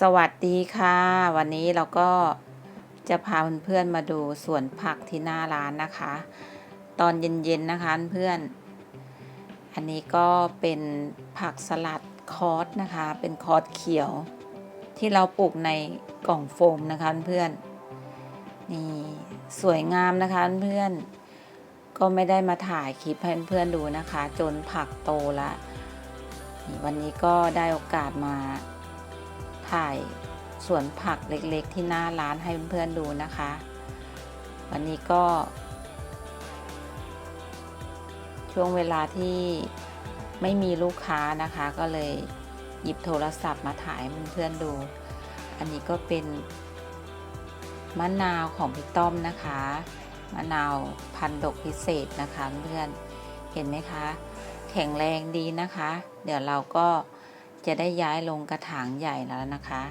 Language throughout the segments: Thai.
สวัสดีค่ะ วันนี้เราก็จะพาเพื่อนๆมาดูสวนผักที่หน้าร้านนะคะ ตอนเย็นๆนะคะเพื่อน อันนี้ก็เป็นผักสลัดคอสนะคะ เป็นคอสเขียว ที่เราปลูกในกล่องโฟมนะคะเพื่อนนี่สวยงามนะคะเพื่อน ก็ไม่ได้มาถ่ายคลิปให้เพื่อนๆดูนะคะ จนผักโตละวันนี้ก็ได้โอกาสมา ถ่ายสวนผักเล็กๆ ที่หน้าร้านให้เพื่อนๆดูนะคะ วันนี้ก็ ช่วงเวลาที่ไม่มีลูกค้านะคะ ก็เลยหยิบโทรศัพท์มาถ่ายเพื่อนๆดู อันนี้ก็เป็นมะนาวของพี่ต้อมนะคะ มะนาวพันดกพิเศษนะคะเพื่อนเห็นไหมคะ แข็งแรงดีนะคะ เดี๋ยวเราก็ จะได้ย้ายลงกระถางใหญ่แล้วนะคะ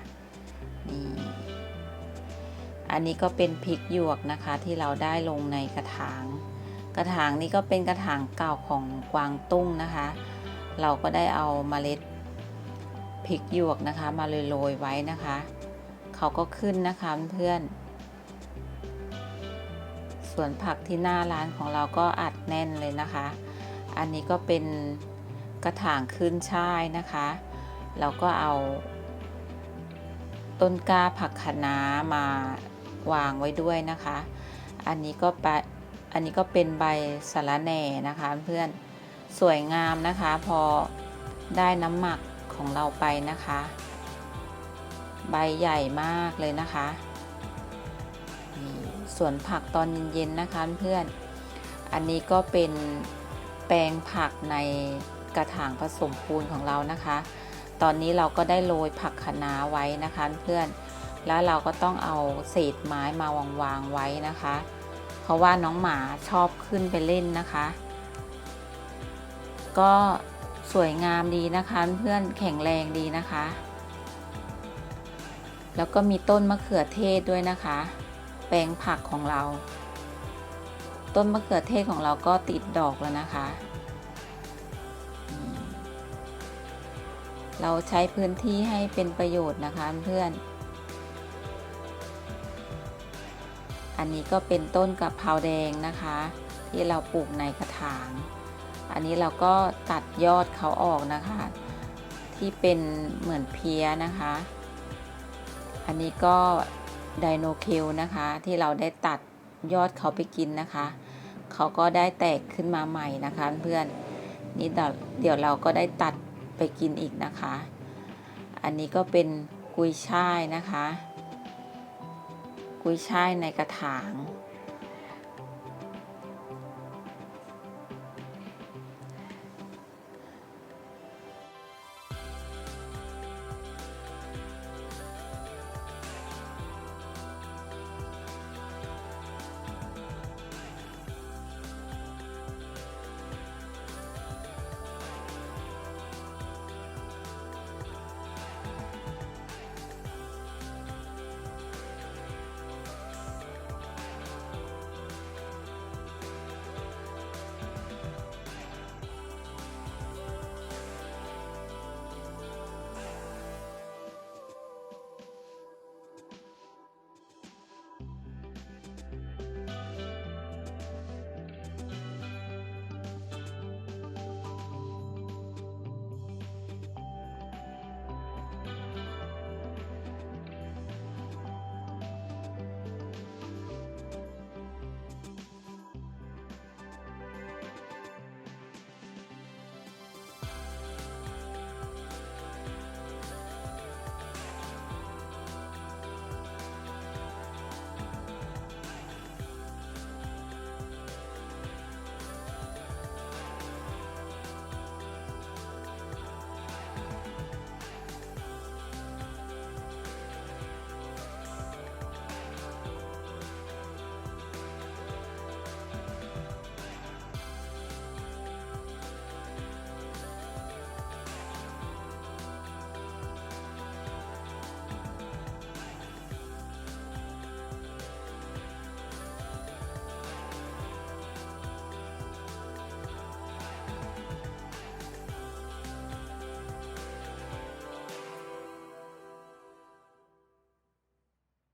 นี่อันนี้ก็เป็นพริกหยวกนะคะที่เราได้ลงในกระถาง กระถางนี้ก็เป็นกระถางเก่าของกวางตุ้งนะคะ เราก็ได้เอาเมล็ดพริกหยวกนะคะ มาโรยๆไว้นะคะ เขาก็ขึ้นนะคะเพื่อนส่วนผักที่หน้าร้านของเราก็อัดแน่นเลยนะคะ อันนี้ก็เป็นกระถางขึ้นช่ายนะคะ เราก็เอาต้นกล้าผักคะน้ามาวางไว้ด้วยนะคะ อันนี้ก็ไปอันนี้ก็เป็นใบสะระแหน่นะคะ เพื่อนสวยงามนะคะ พอได้น้ำหมักของเราไปนะคะ ใบใหญ่มากเลยนะคะส่วนผักตอนเย็นๆนะคะเพื่อนอันนี้ก็เป็นแปลงผักในกระถางผสมปูนของเรานะคะ ตอนนี้เราก็ได้โรยผักคะน้าไว้นะคะเพื่อน แล้วเราก็ต้องเอาเศษไม้มาวางวางไว้นะคะ เพราะว่าน้องหมาชอบขึ้นไปเล่นนะคะ ก็สวยงามดีนะคะเพื่อนแข็งแรงดีนะคะ แล้วก็มีต้นมะเขือเทศด้วยนะคะ แปลงผักของเรา ต้นมะเขือเทศของเราก็ติดดอกแล้วนะคะ เราใช้พื้นที่ให้เป็นประโยชน์นะคะเพื่อน อันนี้ก็เป็นต้นกะเพราแดงนะคะ ที่เราปลูกในกระถาง อันนี้เราก็ตัดยอดเขาออกนะคะ ที่เป็นเหมือนเพี้ยนะคะ อันนี้ก็ไดโนคิวนะคะที่เราได้ตัดยอดเขาไปกินนะคะ เขาก็ได้แตกขึ้นมาใหม่นะคะเพื่อนนี่เดี๋ยวเราก็ได้ตัด ไปกินอีกนะคะ อันนี้ก็เป็นกุยช่ายนะคะ กุยช่ายในกระถาง